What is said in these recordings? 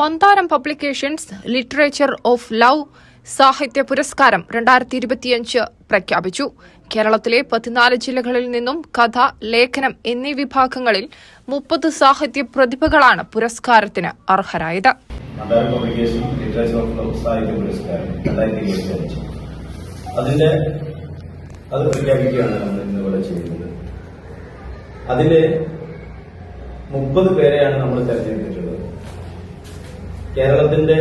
Mandaram publications literature of love സാഹിത്യ പുരസ്കാരം രണ്ടായിരത്തി ഇരുപത്തിയഞ്ച് പ്രഖ്യാപിച്ചു. കേരളത്തിലെ പതിനാല് ജില്ലകളിൽ നിന്നും കഥ ലേഖനം എന്നീ വിഭാഗങ്ങളിൽ മുപ്പത് സാഹിത്യ പ്രതിഭകളാണ് പുരസ്കാരത്തിന് അർഹരായത്. അതിന്റെ നമ്മൾ മുപ്പത് പേരെയാണ് നമ്മൾ തെരഞ്ഞെടുത്തിട്ടുള്ളത്. കേരളത്തിന്റെ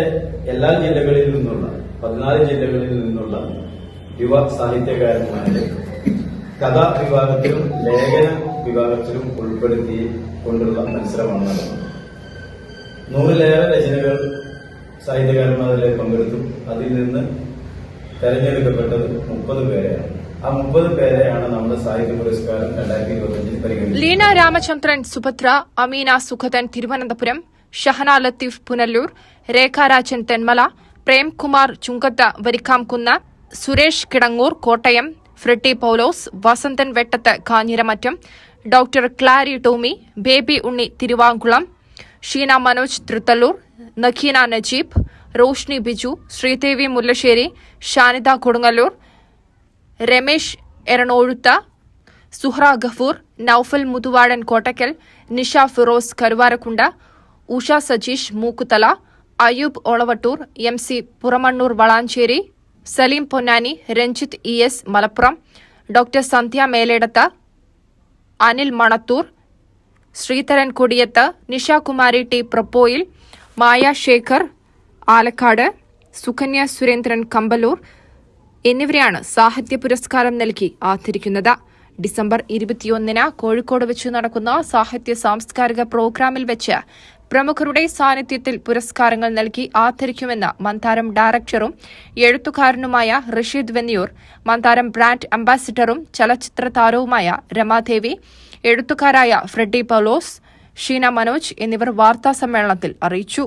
എല്ലാ ജില്ലകളിൽ നിന്നുള്ള പതിനാല് ജില്ലകളിൽ നിന്നുള്ള യുവ സാഹിത്യകാരന്മാരെ കഥാ വിഭാഗത്തിലും ലേഖന വിഭാഗത്തിലും ഉൾപ്പെടുത്തി കൊണ്ടുള്ള മത്സരമാണ് നൂറിലേറെ രചനകൾ സാഹിത്യകാരന്മാരിൽ പങ്കെടുത്തു. അതിൽ നിന്ന് തെരഞ്ഞെടുക്കപ്പെട്ടത് മുപ്പത് പേരെയാണ്. ആ മുപ്പത് പേരെയാണ് നമ്മുടെ സാഹിത്യ പുരസ്കാരം രണ്ടായിരത്തി ഇരുപത്തിയഞ്ചിൽ പരിഗണിച്ചത്. Leena Ramachandran Subhadra Ameena Sukhathan Thiruvananthapuram Shahana Latheef Punalur Rekharajan Thenmala Premkumar Chunkatha Varikkamkunnu Suresh Kidangoor Kottayam Fritty Paulose Vasanthan Vettath Kanjiramattam doctor Clary Tomy Baby Unni Thiruvankulam Sheena Manoj Thrithallur Nakheena Najeeb Roshni Biju Sreedevi Mullassery Shanitha Kodungallur Ramesh Eranozhutha Suhra Gafoor Noufal Muthuvadan Kottakkal Nisha Firoz Karuvarakunda Usha Sajeesh Mookkuthala Ayoob Olavattur M C Puramannur Valanchery Saleem Ponnani Ranjith E S Malappuram doctor Sandhya Meledathu Anil Manathoor Sreedharan Kodiyathu Nishakumari T Prappoyil Maya Sekhar Alakkad Sukanya Surendran Kambaloor എന്നിവരെയാണ് സാഹിത്യ പുരസ്കാരം നൽകി ആദരിക്കുന്നത്. December ഇരുപത്തിയൊന്നിന് കോഴിക്കോട് വെച്ച് നടക്കുന്ന സാഹിത്യ സാംസ്കാരിക പ്രോഗ്രാമിൽ വെച്ച് പ്രമുഖരുടെ സാന്നിധ്യത്തിൽ പുരസ്കാരങ്ങൾ നൽകി ആദരിക്കുമെന്ന് മന്താരം ഡയറക്ടറും എഴുത്തുകാരനുമായ റഷീദ് വെന്നിയൂർ മന്താരം ബ്രാൻഡ് അംബാസിഡറും ചലച്ചിത്ര താരവുമായ രമാദേവി എഴുത്തുകാരായ ഫ്രെഡി പൗലോസ് ഷീന മനോജ് എന്നിവർ വാർത്താസമ്മേളനത്തിൽ അറിയിച്ചു.